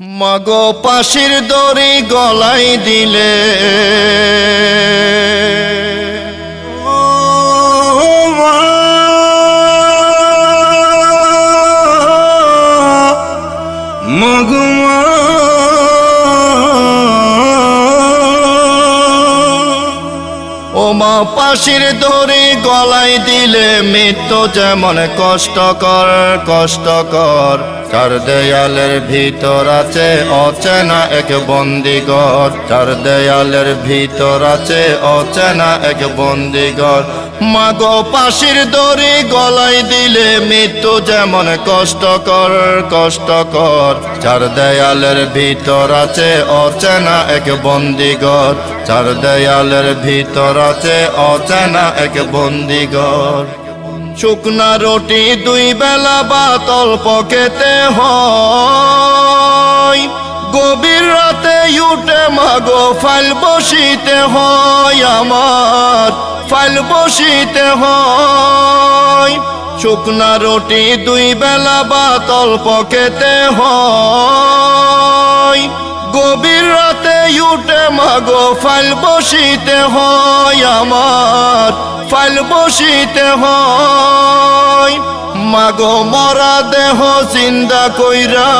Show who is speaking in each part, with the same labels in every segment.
Speaker 1: মাগো পাশির দড়ি গলাই দিলে ও মা, মাগো মা। পাশির দড়ি গলাই দিলে মৃত্যু যেমন কষ্টকর কষ্টকর চার দেয়ালের ভিতর আছে অচেনা এক বন্দিগর চার দেয়ালের ভিতর আছে অচেনা এক বন্দিগর মাগো পাশির দড়ি গলাই দিলে মৃত্যু যেমন কষ্টকর কষ্টকর। চার দেয়ালের ভিতর আছে অচেনা এক বন্দিগর চার দেয়ালের ভিতর আছে অচেনা এক বন্দিগর শুকনা রুটি দুই বেলা বা তল্প খেতে হয়। গভীর রাতে উঠে মাগো ফাইল বসিতে হয় আমার, ফাইল বসিতে হয়। শুকনা রুটি দুই বেলা বা তল্প খেতে হয়। গভীর রাতে উঠে মাগো, ফাইল বসিতে হয় আমার, ফাইল বসিতে হয়। মাগো, মরা দেহ চিন্তা কইরা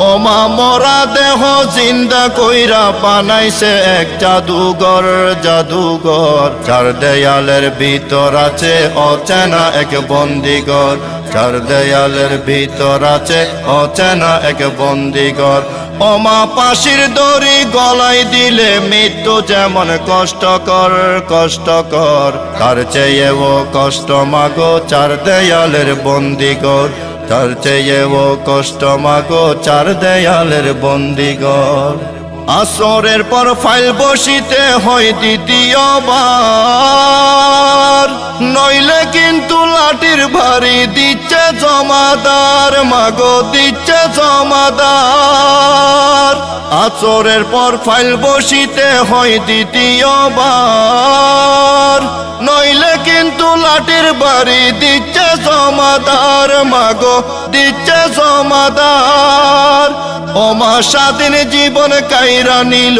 Speaker 1: ও মা, মরা দেহ চিন্তা কইরা বানাইছে এক জাদুঘর জাদুঘর। চার দেয়ালের ভিতর আছে অচেনা এক বন্দিগর চার দেয়ালের ভিতর আছে অচেনা এক বন্দিগর অমা পাশির দড়ি গলাই দিলে মৃত্যু যেমন কষ্টকর কষ্টকর। তার চেয়ে ও কষ্ট মাগো চার দেয়ালের বন্দিগর। তার চেয়ে ও কষ্ট মাগো চার দেয়ালের বন্দিগর। আসরের পর ফাইল বসিতে হয় দ্বিতীয়বার। নইলে কিন্তু লাঠির ভারী দিচ্ছে জমাদার, মাগো দিচ্ছে জমাদার। আচরের পর ফাইল বসিতে হয় দ্বিতীয়বার। নইলে কিন্তু লাঠির বাড়ি দিচ্ছে জমাদার মাগো দিচ্ছে জমাদার ওমা স্বাধীন জীবন কাইরা নিল,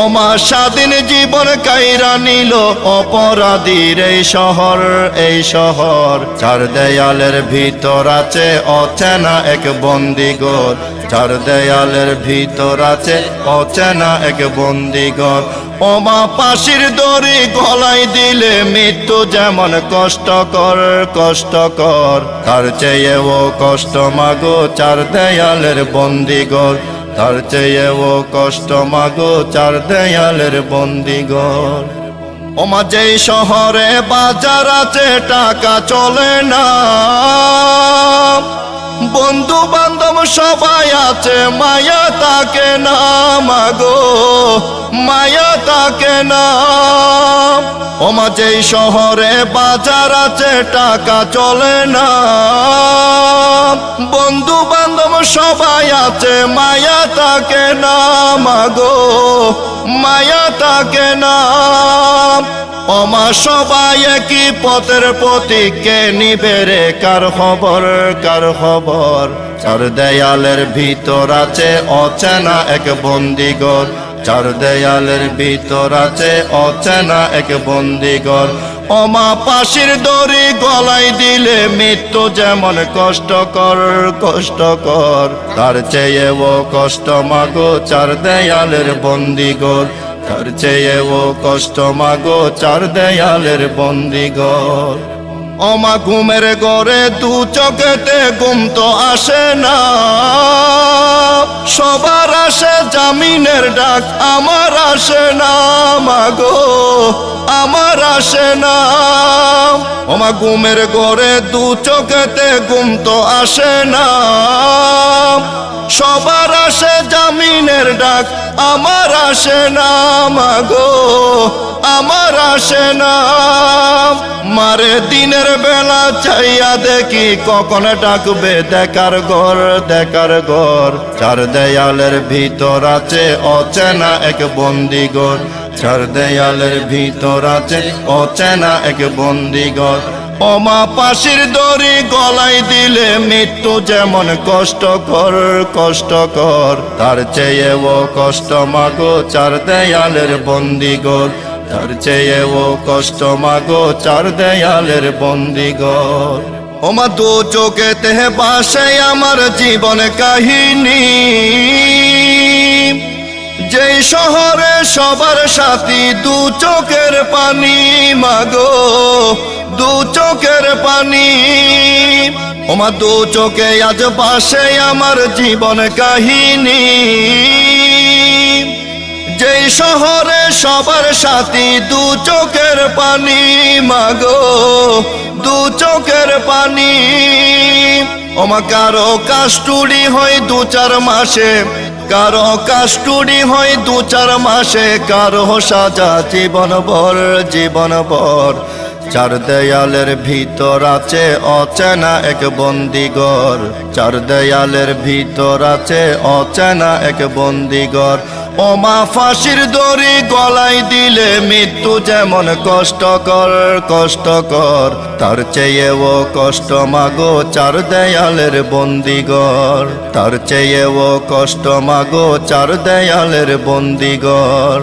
Speaker 1: ওমা স্বাধীন জীবন কাইরা নিল, অপরাধীর এই শহর এই শহর। চার দেয়ালের ভিতর আছে অচেনা এক বন্দিগর চার দেয়ালের ভিতর আছে অচেনা এক বন্দিগর ওমা পাশির দড়ি গলাই দিলে মৃত্যু যেমন কষ্টকর কষ্টকর। তার চেয়ে ও কষ্ট মাগো চার দেয়ালের বন্দিগর। তার চেয়ে ও কষ্ট মাগো চার দেয়ালের বন্দিগর। ওমা যেই শহরে বাজার আছে, টাকা চলে না। বন্ধু বান্ধব সবাই আছে, মায়া তাকে না মাগো, মায়া তাকে না। ওমা যেই শহরে বাজার আছে, টাকা চলে না। বন্ধু বান্ধব সবাই আছে, মায়া তাকে না মাগো মায়া তাকে না। অমা সবাই একই পথের প্রতীকে নিবে রে? কার খবর কার খবর? চার দেয়ালের ভিতর আছে অচেনা এক বন্দিগর চার দেয়ালের ভিতর আছে অচেনা এক বন্দিগর অমা পাশির দড়ি গলাই দিলে মৃত্যু যেমন কষ্টকর কষ্টকর। তার চেয়ে ও কষ্ট মাগো চার দেয়ালের বন্দিগর তার চেয়ে ও কষ্ট মাগো চার দেয়ালের বন্দিগর অমা ঘুমের গড়ে দু চোখেতে ঘুম তো আসে না। সবার আসে জামিনের ডাক আমার আসে না মাগো আমার আসে না। ওমা ঘুমের ঘরে দু চোখেতে ঘুম তো আসে না। সবার আসে জামিনের ডাক, আমার আসে না মাগো আমার আসে না। মারে দিনের বেলা চাইয়া দেখি কখন ডাকবে, দেখার ঘর দেখার ঘর। চার দেয়ালের ভিতর আছে অচেনা এক বন্দিগর চার দেয়ালের ভিতর আছে অচেনা এক বন্দিগর অমা পাশির দড়ি গলায় দিলে মৃত্যু যেমন কষ্টকর কষ্টকর। তার চেয়ে ও কষ্ট মাগো চার দেয়ালের বন্দিগর তার চেয়ে ও কষ্ট মাগো চার দেয়ালের বন্দিগর ওমা দু চোখে তেহে বাসে আমার জীবন কাহিনী। যে শহরে সবার সাথী দু চোখের পানি মাগো। দু চোখের পানি। ওমা, দু চোখে আজ পাশে আমার জীবন কাহিনী। যেই শহরে সবার সাথী দু চোখের পানি মাগো দু চোখের পানি। ওমা, কারও কাস্টুডি হয় দু চার মাসে, কারও কাস্টুডি হয় দু চার মাসে, কারও সাজা জীবন ভর জীবন ভর চার দেয়ালের ভিতর আছে অচেনা এক বন্দিগর। চার দেয়ালের ভিতর আছে অচেনা এক বন্দিগর। ওমা ফাঁসির দড়ি গলায় দিলে মৃত্যু যেমন কষ্টকর কষ্টকর। তার চেয়ে ও কষ্ট মাগো চার দেয়ালের বন্দিগর। তার চেয়ে ও কষ্ট মাগো চার দেয়ালের বন্দিগর।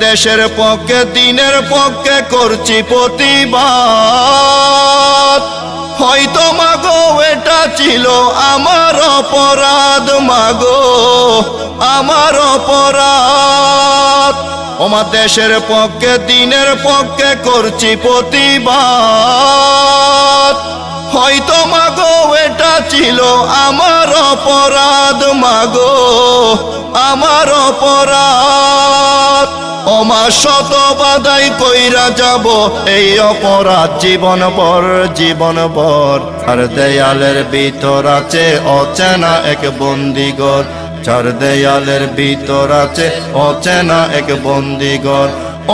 Speaker 1: দেশের পক্ষে, দিনের পক্ষে করছি প্রতিবাদ। হয়তো মাগো এটা ছিল আমার অপরাধ, মাগো আমার অপরাধ। ওমা, দেশের পক্ষে, দিনের পক্ষে করছি প্রতিবাদ। হয়তো মাগো এটা ছিল আমার অপরাধ, মাগো আমার অপরাধ। ওমা শত বাদাই কইরা যাব। এই অপরাধ জীবন পর জীবন পর। আর দেয়ালের ভিতর আছে অচেনা এক বন্দিগর চার দেয়ালের ভিতর আছে অচেনা এক বন্দিগর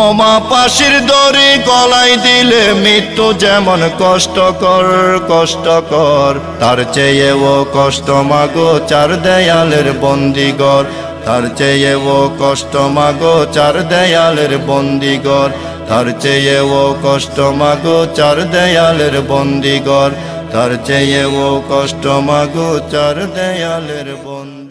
Speaker 1: ওমা পাশির দড়ি গলায় দিলে মৃত্যু যেমন কষ্টকর কষ্টকর। তার চেয়ে ও কষ্ট মাগো চার দেয়ালের বন্দিগর তার চেয়ে ও কষ্ট মাগো চার দেয়ালের বন্দিগর। তার চেয়ে ও কষ্ট মাগো চার দেয়ালের বন্দিগর। তার চেয়ে ও কষ্ট মাগো চার দেয়ালের বন্দি